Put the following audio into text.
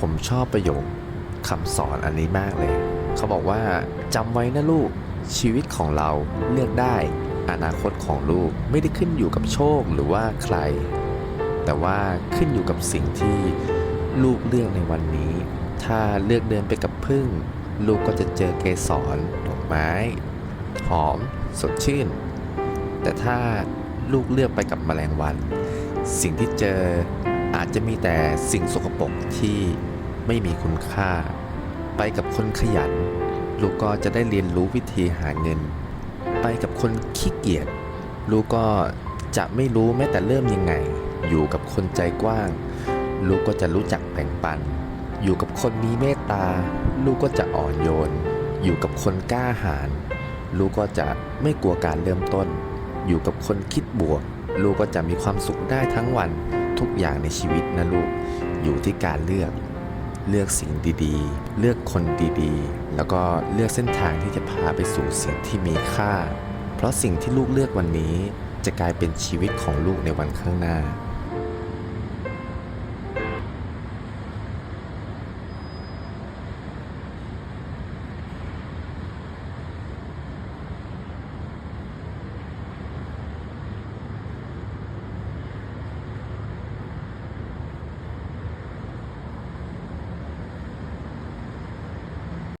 ผมชอบประโยคคำสอนอันนี้มากเลย เขาบอกว่าจำไว้นะลูกชีวิตของเราเลือกได้ อนาคตของลูกไม่ได้ขึ้นอยู่กับโชคหรือว่าใคร แต่ว่าขึ้นอยู่กับสิ่งที่ลูกเลือกในวันนี้ ถ้าเลือกเดินไปกับพึ่ง ลูกก็จะเจอเกสรดอกไม้ หอม สดชื่น แต่ถ้าลูกเลือกไปกับแมลงวัน สิ่งที่เจอ อาจจะมีแต่สิ่งสกปรกที่ไม่มีคุณค่า ไปกับคนขยัน ลูกก็จะได้เรียนรู้วิธีหาเงิน ไปกับคนขี้เกียจลูกก็จะไม่รู้แม้แต่เริ่มยังไง อยู่กับคนใจกว้าง ลูกก็จะรู้จักแบ่งปัน อยู่กับคนมีเมตตา ลูกก็จะอ่อนโยน อยู่กับคนกล้าหาญลูกก็จะไม่กลัวการเริ่มต้น อยู่กับคนคิดบวก ลูกก็จะมีความสุขได้ทั้งวัน ทุกอย่างในชีวิตนะลูก อยู่ที่การเลือก เลือกสิ่งดีๆ เลือกคนดีๆ แล้วก็เลือกเส้นทางที่จะพาไปสู่สิ่งที่มีค่า เพราะสิ่งที่ลูกเลือกวันนี้ จะกลายเป็นชีวิตของลูกในวันข้างหน้า